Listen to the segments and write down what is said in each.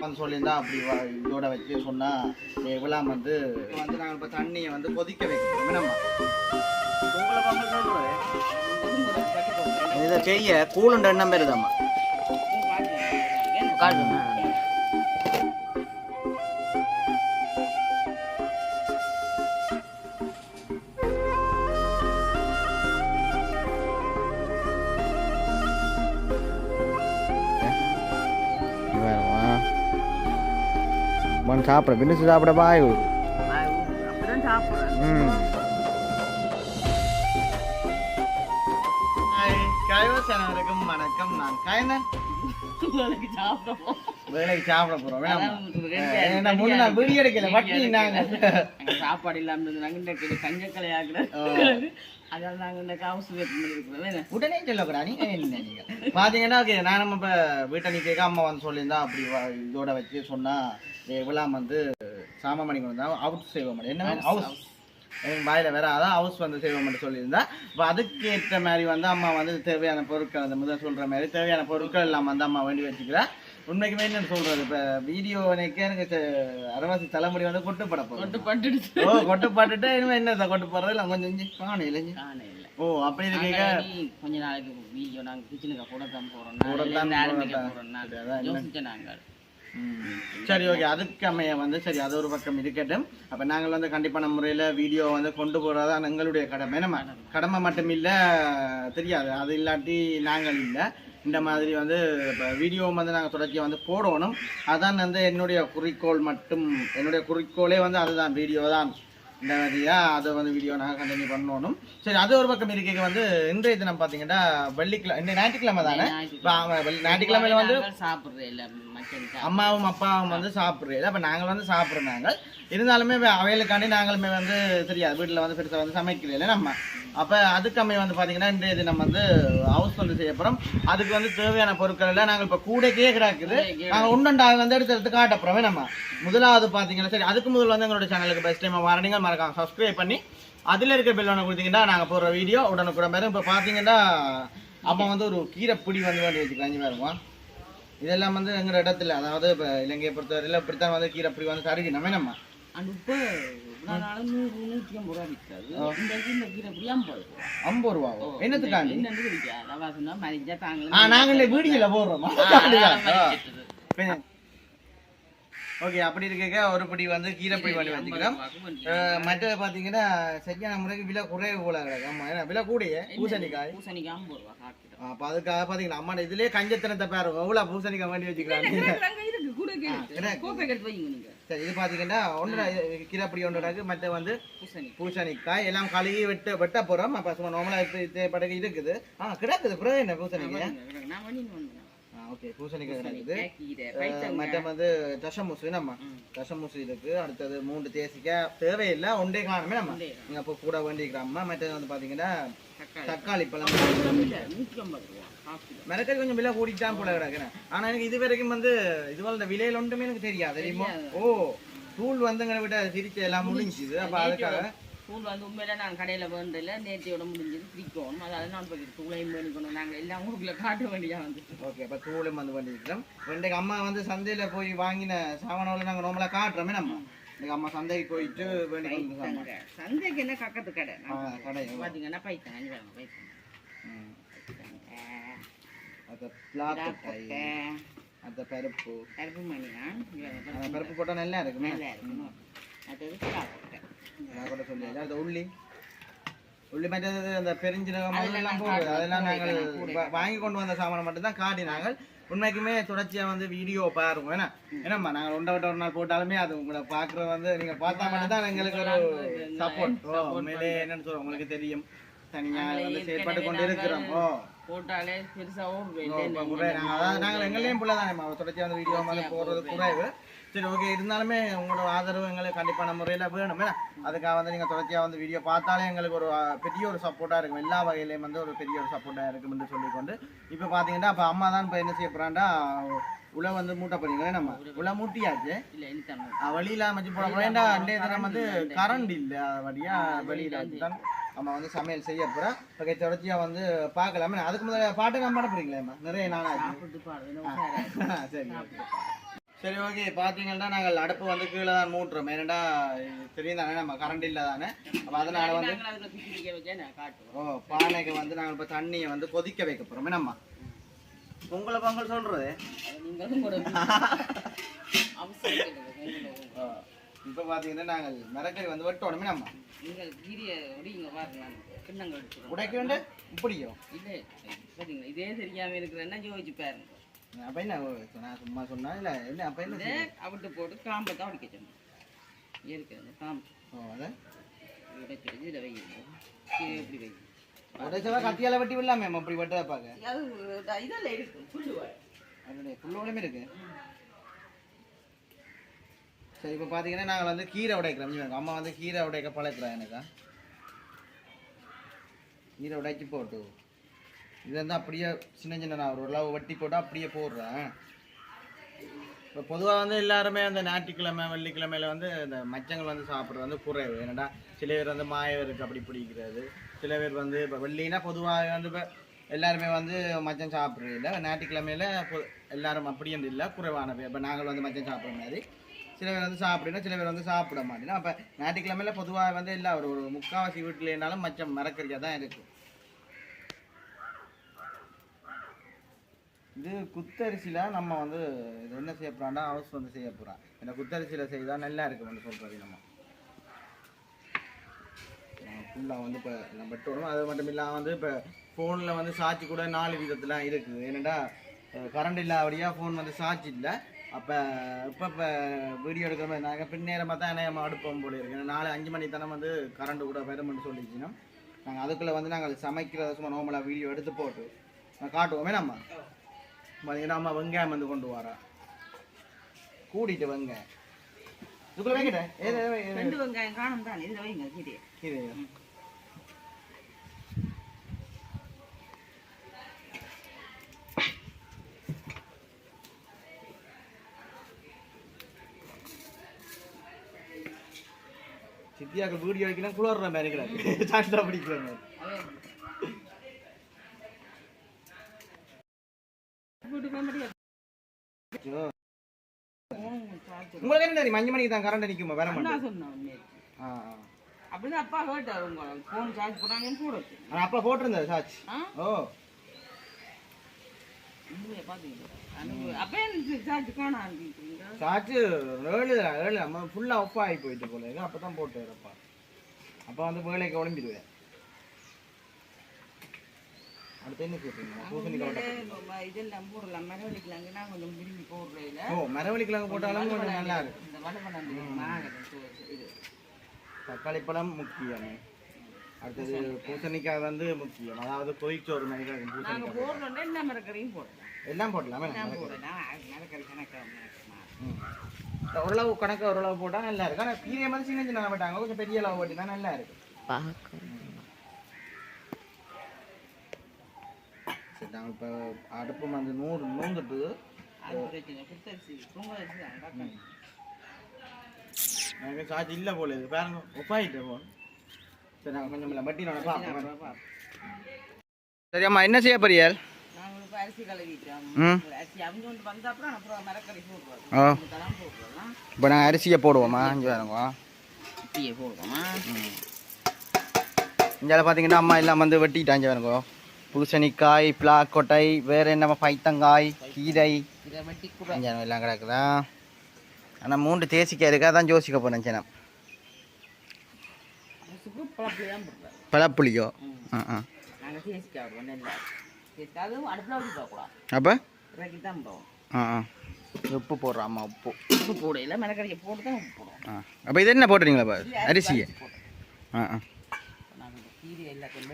வந்து சொல்லியிருந்தா அப்படி இதோட வச்சு சொன்னால் எவ்வளவு வந்து வந்து நாங்கள் இப்போ தண்ணியை வந்து கொதிக்க வைக்கிறோம் நம்ம இதை செய்ய கூலுண்ட எண்ணம் பெறுதம்மா நான் சாப்பிட பின்னிச்சு சாப்பிட பாய் சாப்பிடுறேன் ம் கைவசனவருக்கும் வணக்கம் நான் வேலைக்கு வேலைக்கு சாப்பிட போறோம் முன்ன நான் வீடியோ எடுக்கல வட்டி நாங்க சாப்பாடு இல்லாம இருந்தது நாங்க இந்த கஞ்சக்கலை அதனால நாங்க இந்த காசு வேணும் உடனே சொல்லக்கூடா நீங்க பாத்தீங்கன்னா ஓகே நான் நம்ம இப்ப வீட்டை நீ அம்மா வந்து சொல்லியிருந்தா அப்படி இதோட வச்சு சொன்னா எவ்வளவு வந்து சாம மணி கொண்டு வந்தா அவுட் செய்வோம் என்ன ஹவுஸ் வாயில வேற அதான் ஹவுஸ் வந்து செய்வோம்னு சொல்லியிருந்தா. இப்போ அதுக்கேற்ற மாதிரி வந்து அம்மா வந்து தேவையான பொருட்கள் அந்த முதல் சொல்ற மாதிரி தேவையான பொருட்கள் எல்லாம் வந்து அம்மா வேண்டி வச்சுக்கிறா. உண்மைக்குமே என்னன்னு சொல்றது? இப்ப வீடியோ எனக்கு எனக்கு அரவாசி தலைமுடி வந்து கொட்டுப்பட கொண்டு போகுது பட்டுடுச்சு. ஓ கொட்டு பாட்டுட்டு இனிமே என்ன கொட்டு போறது? இல்லை கொஞ்சம் இஞ்சி காணும் இல்லைங்க ஓ அப்படி இனி கொஞ்ச நாளைக்கு வீடியோ நாங்க கிச்சனுக்கு கூட தான் போறோம். நாளையில ஆரம்பிக்க போறோம். யோசிச்சேன் நாங்கள். சரி ஓகே. அதுக்கு அமைய வந்து சரி அது ஒரு பக்கம் இருக்கட்டும். அப்போ நாங்கள் வந்து கண்டிப்பான முறையில் வீடியோ வந்து கொண்டு போகிறதா எங்களுடைய கடமை. நம்ம கடமை மட்டும் இல்லை தெரியாது. அது இல்லாட்டி நாங்கள் இல்லை. இந்த மாதிரி வந்து இப்போ வீடியோ வந்து நாங்கள் தொடர்ச்சியாக வந்து போடணும். அதான் வந்து என்னுடைய குறிக்கோள் மட்டும். என்னுடைய குறிக்கோளே வந்து அதுதான். வீடியோ தான். இந்த மாதிரியா அதை வந்து வீடியோ நாங்கள் கண்டினியூ பண்ணணும். சரி அது ஒரு பக்கம் இருக்கைக்கு வந்து இன்றைய தினம் பார்த்தீங்கன்னா வெள்ளிக்கிழமை இந்த ஞாயிற்றுக்கிழமை தானே? ஞாயிற்றுக்கிழமையில வந்து நாங்கள் சாப்பிடுறோம் மச்சன் அம்மாவும் அப்பாவும் வந்து சாப்பிட்றது அப்போ நாங்கள் வந்து சாப்பிட்றாங்க இருந்தாலுமே வே- அவைகளுக்காண்டி நாங்களுமே வந்து தெரியாது. வீட்டில் வந்து பெருசாக வந்து சமைக்கிறதில்ல நம்ம. அப்போ அதுக்கமே வந்து பார்த்தீங்கன்னா இன்றைய தினம் வந்து ஹவுஸ் வந்து செய்ய போகிறோம் அதுக்கு வந்து தேவையான பொருட்கள் எல்லாம் நாங்கள் இப்போ கூடைக்கே கிடக்குது. நாங்கள் ஒன்றொண்டாக வந்து எடுத்து எடுத்து காட்ட போகிறோமே நம்ம. முதலாவது பார்த்தீங்கன்னா சரி அதுக்கு முதல்ல வந்து எங்களோட சேனலுக்கு பெஸ்ட் டைம் வரணுங்க மறக்காம சப்ஸ்கிரைப் பண்ணி அதில் இருக்க பெல் ஒன்று கொடுத்தீங்கன்னா நாங்கள் போடுற வீடியோ உடனுக்குடன் பேரும் இப்போ பார்த்தீங்கன்னா அப்போ வந்து ஒரு கீரை பிடி வந்து வேண்டி வச்சுக்கலாம் பாருங்க. இதெல்லாம் வந்து எங்கள் இடத்துல அதாவது இப்போ இலங்கையை பொறுத்தவரையில் இப்படித்தான் வந்து கீரை பிடி வந்து தருகி நம்ம. நம்ம ஐம்பது ரூபா என்னத்துக்காண்டி? நாங்கள் வீடியோவில் போடுறோம்? ஓகே அப்படி இருக்க ஒரு பிடி வந்து கீரை பிடி பண்ணி வச்சுக்கிறோம் மற்றது பார்த்தீங்கன்னா சரியான முறைக்கு விலை குறைவு போல கிடக்கு. விலை கூடிய பூசணிக்காய். பூசணிக்கு ஐம்பது ரூபா காக்கிடும் அப்போ அதுக்காக பார்த்தீங்கன்னா அம்மா இதுலேயே கஞ்சத்தனத்தை பாருங்க எவ்வளோ பூசணிக்காய் வேண்டி வச்சுக்கிறாங்க? வைங்க சரி இது பார்த்தீங்கன்னா ஒன்று கீரை பிடி ஒன்று கிடக்கு மற்ற வந்து பூசணி பூசணிக்காய். எல்லாம் கழுகி வெட்ட வெட்ட போகிறோம் அப்போ சும்மா நார்மலாக தேவைப்படகு இருக்குது. ஆ கிடக்குது பிறகு என்ன பூசணிக்காய்? ஓகே பூசணிக்காய் அஹ் மற்ற வந்து தசமுசு நம்ம தசமுசு இருக்கு. அடுத்தது மூன்று தேசிக்காய். தேவையில்லை ஒன்றே காரணமே நம்ம. நீங்க அப்போ கூட வேண்டிக்கிறாம மற்றது வந்து பாத்தீங்கன்னா தக்காளி. பழம். மிளகாய் கொஞ்சம் விலை கூடிட்டான் போல கிடக்குறேன் ஆனா எனக்கு இது வரைக்கும் வந்து இது இந்த விலையில ஒன்றுமே எனக்கு தெரியாது தெரியுமா? ஓ தூள் வந்துங்கிற விட சிரிச்சு எல்லாம் முடிஞ்சுது. அப்ப அதுக்காக தூள் வந்து உண்மையில நான் கடையில வேண்டல நேற்றையோட முடிஞ்சது பிரிக்கணும் அதாவது நான் போய் தூளையும் வேணிக்கணும் நாங்க எல்லாம் ஊருக்குள்ள காட்ட வேண்டியா வந்துட்டு ஓகே அப்ப தூளும் வந்து பண்ணிக்கிறோம் ரெண்டுக்கு அம்மா வந்து சந்தையில போய் வாங்கின சாமானோல நாங்க நார்மலா காட்டுறோமே நம்ம. இன்னைக்கு அம்மா சந்தைக்கு போயிட்டு வேண்டி கொண்டு வந்து சாமான். அங்க சந்தைக்கு என்ன கக்கத்து கடை? கடை. ம். அது பிளாக்கட்டாய் அந்த பருப்பு. கருப்பு மணியா? அந்த பருப்பு போட்டால் நல்லா இருக்குமே. நல்லா இருக்கணும் அது நான் கூட உள்ளி. உள்ளி மற்றது அந்த பெருஞ்சீரகம் எல்லாம் போடுது அதெல்லாம் நாங்கள் வாங்கி கொண்டு வந்த சாமானை மட்டும்தான் காட்டி நாங்கள் உண்மைக்குமே தொடர்ச்சியா வந்து வீடியோ பாருங்க ஏன்னா ஏன்னாம்மா நாங்கள் ஒன்றை விட்ட ஒரு நாள் போட்டாலுமே அது உங்களை பார்க்குறது வந்து நீங்க பார்த்தா மட்டும்தான் எங்களுக்கு ஒரு சப்போர்ட் ஓ உண்மையிலே என்னன்னு சொல்ல உங்களுக்கு தெரியும். தனியா வந்து செயல்பட்டு கொண்டு இருக்கிறோம் ஓ. போட்டாலே பெருசா ஓ, ஓடுவேன் இப்ப குறை நாங்க அதாவது நாங்கள் எங்களையும் பிள்ளை தானே தொடர்ச்சி அந்த வீடியோ வந்து போடுறது குறைவு. சரி ஓகே இருந்தாலுமே உங்களோட ஆதரவு எங்களுக்கு கண்டிப்பான முறையில் வேணும். அதுக்காக வந்து நீங்கள் தொடர்ச்சியாக வந்து வீடியோ பார்த்தாலே எங்களுக்கு ஒரு பெரிய ஒரு சப்போர்ட்டாக இருக்கும். எல்லா வகையிலையும் வந்து ஒரு பெரிய ஒரு சப்போர்ட்டாக இருக்கும் என்று சொல்லிக்கொண்டு. இப்போ பார்த்தீங்கன்னா இப்போ அம்மா தான் இப்போ என்ன செய்ய போகிறாண்டா உலை வந்து மூட்டை பண்ணிக்கிறேன் நம்ம உலை மூட்டியாச்சு. இல்ல இனித்தான் அஹ், வழியில அமைச்சு போட போறேன்டா அண்டே தினம் வந்து கரண்ட் இல்லை. வழியா வெளியில் வச்சு தான் நம்ம வந்து சமையல் செய்ய போகிறோம் ஓகே தொடர்ச்சியாக வந்து பார்க்கலாமே. அதுக்கு முதல்ல பாட்டு நான் பாட போறீங்களேம்மா நிறைய நாளாச்சு. சரி சரி ஓகே பார்த்தீங்கன்னா நாங்கள் அடுப்பு வந்து கீழே தான் மூட்டுறோம் ஏன்னா தெரியும் தானே நம்ம கரண்ட் இல்லை தானே அப்போ அதனால வந்து ஓ பானைக்கு வந்து நாங்கள் இப்போ தண்ணியை வந்து கொதிக்க வைக்க போகிறோம் என்னம்மா? பொங்கலை பொங்கல் சொல்கிறது இப்போ பார்த்தீங்கன்னா நாங்கள் மிளகறி வந்து வெட்டணுமே. நம்ம நீங்கள் கீரியை ஒடிங்க பாருங்க கிண்ணங்கள் உடைக்க வேண்டிய இப்படியோ? இல்லை சரிங்களா இதே தெரியாம இருக்கிறேன்னா யோசிச்சு பாருங்க. அப்போ என்ன நான் சும்மா சொன்னா இல்லை? என்ன அப்போ என்ன அவிட்டு போட்டு காம்பை தான் உடைக்க சொன்னேன். காம்பு. ஓ அதை? வச்சு இதில் கீரை எப்படி வைங்க உடைச்சவா கத்தியால வெட்டி விடலாமே அப்படி வெட்டதை பார்க்க. அது இதெல்லாம் இருக்கு. புல்லுவாள் அதனுடைய புல்லோடமே இருக்கு. சரி இப்போ பார்த்தீங்கன்னா நாங்கள் வந்து கீரை உடைக்கிறோம். அம்மா வந்து கீரை உடைக்க பழக்கிறோம் எனக்கா. கீரை உடைச்சி போட்டு. இது வந்து அப்படியே சின்ன சின்ன நான் ஒரு அளவு வட்டி போட்டு அப்படியே போடுறேன். இப்போ பொதுவாக வந்து எல்லாருமே அந்த ஞாயிற்றுக்கிழமை வெள்ளிக்கிழமையில வந்து இந்த மச்சங்கள் வந்து சாப்பிட்றது வந்து குறைவு. ஏன்னாடா சில பேர் வந்து மாயவருக்கு அப்படி பிடிக்கிறது. சில பேர் வந்து இப்போ வெள்ளினா பொதுவாக வந்து இப்போ எல்லாருமே வந்து மச்சம் சாப்பிட்றது இல்லை. ஞாயிற்றுக்கிழமையில எல்லாரும் அப்படியே இல்லை. குறைவான பேர் இப்போ நாங்கள் வந்து மச்சம் சாப்பிட்ற மாதிரி. சில பேர் வந்து சாப்பிடணும் சில பேர் வந்து சாப்பிட மாட்டேன்னா அப்போ ஞாயிற்றுக்கிழமையில பொதுவாக வந்து இல்லை ஒரு முக்கால்வாசி வீட்டில் இருந்தாலும் மச்சம் மறக்கறியாக தான் இருக்கும். இது குத்தரிசியில் நம்ம வந்து இது என்ன செய்ய போகிறோம்னா ஹவுஸ் வந்து செய்ய போகிறோம் இந்த குத்தரிசியில் செய்தால் நல்லா இருக்கும்னு சொல்கிறது நம்ம ஃபுல்லாக வந்து இப்போ நம்ம வெட்டணும் அது மட்டும் இல்லாமல் வந்து இப்போ ஃபோனில் வந்து சாட்சி கூட நாலு விதத்துலாம் இருக்குது. ஏன்னாடா கரண்ட் இல்லாதபடியாக ஃபோன் வந்து சாட்சி இல்லை. அப்போ இப்போ இப்போ வீடியோ எடுக்கிற மாதிரி நாங்கள் பின்னேரமாக தான் நம்ம அடுப்போம் போல இருக்கு. நாலு அஞ்சு மணி தானே வந்து கரண்ட் கூட வரும்னு சொல்லிச்சுன்னா நாங்கள் அதுக்குள்ளே வந்து நாங்கள் சமைக்கிறத சும்மா நார்மலாக வீடியோ எடுத்து போட்டு காட்டுவோமே நம்ம. பார்த்தீங்கன்னா அம்மா வெங்காயம் வந்து கொண்டு வரா. கூட்டிட்டு வெங்காயம் இதுக்குள்ள ஏது ஏது ரெண்டு வெங்காயம் காணும் தான்? இதில் வைங்க இது சித்தியாக்கு வீடியோ வைக்கணும் குளிர்ற மாதிரி பிடிக்கிற மாதிரி வீட்டுக்கு வர முடியாது ஐயோ. போன் சார்ஜ் உங்களுக்கு என்ன தெரியும் அஞ்சு மணிக்கு தான் கரண்ட் நிற்குமா அண்ணா மாட்டேன் சொன்னேன். அப்படிதான் அப்பா கேட்டார் உங்க போன் சார்ஜ் போடாங்கன்னு கூட. அப்பா போட்டிருந்தாரு ஆ? ஓ. சார்ஜ் சார்ஜ் ஏழு ஏழு நம்ம ஃபுல்லாக ஆஃப் ஆகி போயிட்டு போல அப்போ தான் போட்டு அப்பா. அப்போ வந்து வேலைக்கு உடம்பிடுவேன் அடுத்து என்ன கேட்பீங்க? பூசணிக்காய் இதெல்லாம் போடலாம். நான் கொஞ்சம் விரும்பி போடுறதுல ஓ மரவள்ளிக்கிழங்கு போட்டாலும் கொஞ்சம் நல்லா இருக்கும் தக்காளி பழம் முக்கியம். அடுத்தது பூசணிக்காய் வந்து முக்கியம். அதாவது கொதிச்சோறு நாங்கள் பூசணிக்காய். எல்லா மரக்கறியும் போடலாம்? எல்லாம் போடலாமே. ஓரளவு கணக்கு ஓரளவு போட்டால் நல்லா இருக்கும். ஆனால் கீரை மாதிரி சின்ன சின்ன போட்டாங்க. கொஞ்சம் பெரிய அளவு போட்டு தான் நல்லா இருக்கும். சரி நாங்கள் இப்போ அடுப்பு வந்து நூறு நூந்துட்டு அது பிரச்சனை புத்தரிசி பொங்கல் அரிசி தான் எனக்கு சார்ஜ் இல்லை போல இது. பாருங்க ஒப்பாயிட்டு போன் சரி நாங்கள் கொஞ்சம் இல்லை வட்டி நான் பார்ப்போம். சரி அம்மா என்ன செய்ய போறியால் இப்போ நாங்கள் அரிசியை போடுவோமா இங்கே வேணுங்க இப்படியே போடுவோமா? இங்கே பார்த்தீங்கன்னா அம்மா எல்லாம் வந்து வெட்டிட்டாங்க வேணுங்க பூசணிக்காய் பிளாக்கொட்டை வேறு என்ன பைத்தங்காய் கீரை. எல்லாம் கிடக்குதா? ஆனால் மூன்று தேசிக்காய் இருக்கா தான் யோசிக்க போகிறேன் போடுறோம் பழப்புளியோ ஆ ஆ. அப்போ? ஆ ஆ. உப்பு போடுறோம் அம்மா உப்பு உப்பு போடையில் மரக்கறியை போட்டு தான் உப்பு போடுவோம். ஆ. அப்போ இது என்ன போடுறீங்களா இப்போ அரிசியை? ஆ ஆ.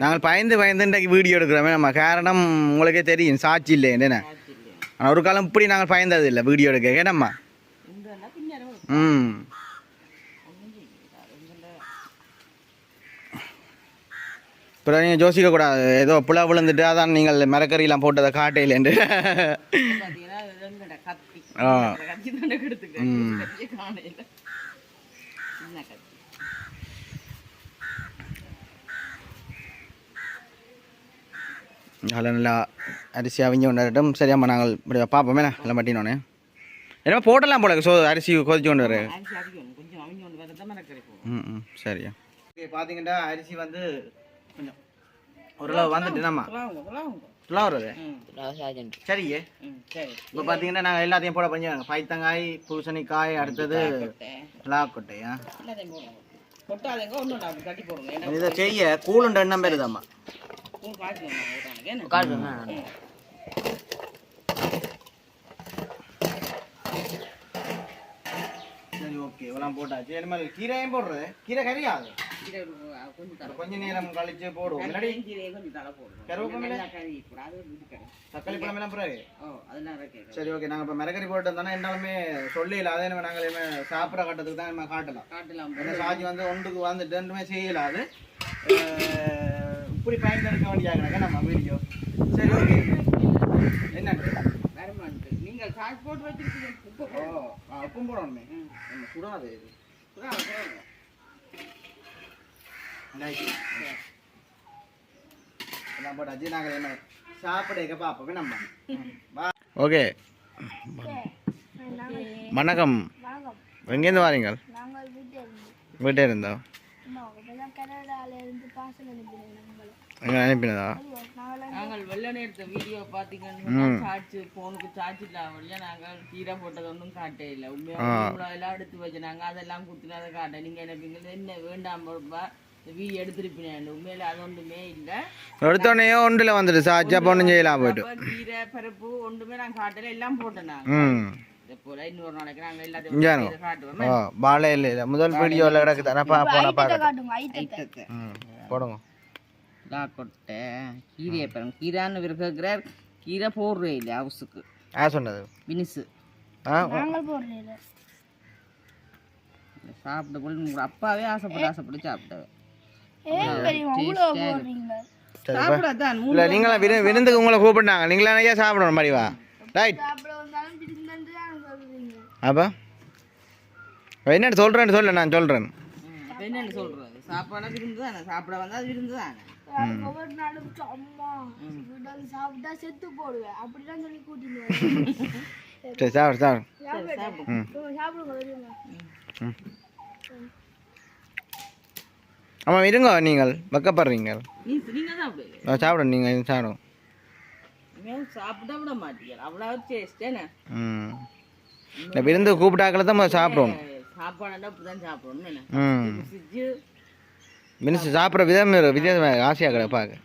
நாங்கள் பயந்து பயந்து இன்றைக்கு வீடியோ எடுக்கிறோமே நம்ம காரணம் உங்களுக்கே தெரியும் சாட்சி இல்லை என்ன காய்ச்சி இல்லையா. ஆனால் ஒரு காலம் இப்படி நாங்கள் பயந்தது இல்லை வீடியோ எடுக்க எல்லாம் அப்புறம் நீங்கள் யோசிக்க கூடாது. ஏதோ புல விழுந்துட்டு அதான் நீங்கள் மரக்கறியெல்லாம் போட்டதை சின்ன கத்தி. அதில் நல்லா அரிசி அவிஞ்சு கொண்டாட்டும் சரியாம்மா நாங்கள் இப்படி பார்ப்போமே. நல்லா மட்டினோன்னே என்ன போட்டலாம் போல சோ அரிசி கொதிச்சு கொண்டு வர. ம் ம் சரியா. ஓகே பார்த்தீங்கன்னா அரிசி வந்து கொஞ்சம் ஓரளவு வந்துட்டு நம்ம ம். சரியே இப்போ பார்த்தீங்கன்னா நாங்கள் எல்லாத்தையும் போட பண்ணிடுவாங்க பைத்தங்காய் பூசணிக்காய் அடுத்தது கொட்டையா எல்லாத்தையும் போடுங்க கொட்டாதீங்க ஒன்றும் அப்படி கட்டி போடுங்க ஏன்னா இதை செய்ய கூலுண்ட எண்ணம் பேருதாம்மா பூ காய்ச்சி விட்டானுங்க என்ன ம். சரி ஓகே. இவெல்லாம் போட்டாச்சு. என்ன மாதிரி கீரையும் போடுறது. கீரை அஹ் கொஞ்சம் கொஞ்ச நேரம் கழிச்சு போடுவோம். கறி தக்காளி பழம் எல்லாம் பிறகு? ஓ அதெல்லாம் இறக்கி சரி ஓகே. நாங்கள் இப்போ மிளகரி போட்டு இருந்தாலும் என்னாலுமே சொல்லல அதே நம்ம இனிமே சாப்பிட்ற கட்டத்துக்கு தான் நம்ம காட்டலாம். காட்டலாம். சாஜி வந்து ஒன்றுக்கு வந்துட்டு ரெண்டுமே செய்யலாது அஹ் இப்படி பயன்படுத்த வேண்டியாங்க நம்ம வீடியோ? சரி ஓகே. என்ன நீங்கள் சார்ஜ் போட்டு வச்சிருக்கீங்க. உப்பு. ஆ, உப்பும் போடணுமே. நம்ம சுடாது இது. எல்லாம் போட்டாச்சு நாங்கள் என்ன சாப்பிட பார்ப்போமே நம்ம ஓகே வணக்கம் எங்கேருந்து வாரீங்க வீட்டே இருந்தோம் அம்மா இப்போதான் கனடால இருந்து பார்சல் அனுப்பினதா? நாங்கள் வெள்ளனை எடுத்த வீடியோ பார்த்தீங்கன்னா சார்ஜ் ஃபோனுக்கு சார்ஜ் இல்லாம நாங்கள் கீரை போட்டது ஒன்றும் காட்டே இல்லை. உண்மையாக எல்லாம் எடுத்து வச்சு நாங்கள் அதெல்லாம் குத்துனா அதை காட்ட நீங்கள் நினைப்பீங்க என்ன வேண்டாம் இந்த வீடியோ எடுத்திருப்பீங்க உண்மையில அது ஒன்றுமே இல்லை. எடுத்தோடனே ஒன்றில் வந்துட்டு சாச்சா பொண்ணு செய்யலாம் போயிட்டு. அப்ப கீரை பருப்பு ஒன்றுமே நாங்கள் காட்டல. எல்லாம் நாங்கள் ம் இதே போல இன்னொரு நாளைக்கு நாங்கள் இங்கே எல்லாத்தையும் இதை காட்டுவோம் ஓ வாழை இல்லை முதல் வீடியோவில் கிடக்குது ஆனால் போன பார்க்க போடுங்க. கொட்டை கீரையை பாருங்க. கீரைன்னு இவர் கேட்குறார் கீரை போடுறே இல்லை ஹவுஸுக்கு. ஆ சொன்னது போடுறதில்ல சாப்பிட போல அப்பாவே ஆசைப்பட்டு ஆசைப்பட்டு சாப்பிட்டவ இல்லை நீங்களாம் விரு விருந்துக்கு உங்களை கூப்பிட்டாங்க நீங்களாம் சாப்பிடணும்? மாதிரி வா. ரைட் சாப்பிட வந்தாலும் திரும்பி தான் சொல்றீங்க அப்போ? என்னட்டு சொல்கிறேன்னு சொல்லு நான் சொல்கிறேன் என்னன்னு சொல்றது? சாப்பாடு விருந்து தானே? சாப்பிட வந்தா அது விருந்து தானே? ஒவ்வொரு நாளும் அம்மா வீட்டு வந்து சாப்பிட்டா செத்து போடுவேன். அப்படிதான் சொல்லி கூட்டிட்டு வருவேன். சரி சாப்பிடு சாப்பிடு. சாப்பிடுங்க ஆமாம் இருங்க நீங்கள் வெக்கப்படுறீங்க. நான் சாப்பிடு. நீங்கள் சாப்பிடும் சாப்பிட. விட மாட்டீங்க டேஸ்ட் ம். இந்த விருந்து கூப்பிட்டாக்களை தான் சாப்பிடணும். ம். மினிஸ்டர் சாப்பிட்ற விதம் இரு- வித்தியாசம் ஆசையாக கிட பார்க்க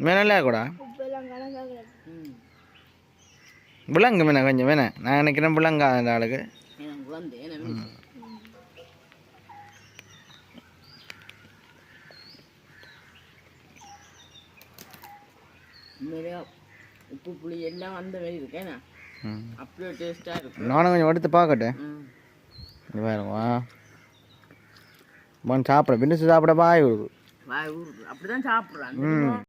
வேணா கூட விலங்கு வேணா கொஞ்சம் வேணா நான் நினைக்கிறேன் விலங்கா அந்த ஆளுக்கு. எனக்கு வந்து என்ன உண்மையிலே உப்பு புளி எல்லாம் அந்த மாதிரி இருக்கேண்ணா அப்படியே டேஸ்ட்டாக இருக்கும் நானும் கொஞ்சம் எடுத்து பார்க்கட்டேன் ம். இது பாருங்க. வா சாப்பிட பின்னிச்சு சாப்பிட பாய் விடுது வாய் ஊறுது. அப்படிதான் சாப்பிட்றாங்க. ம்.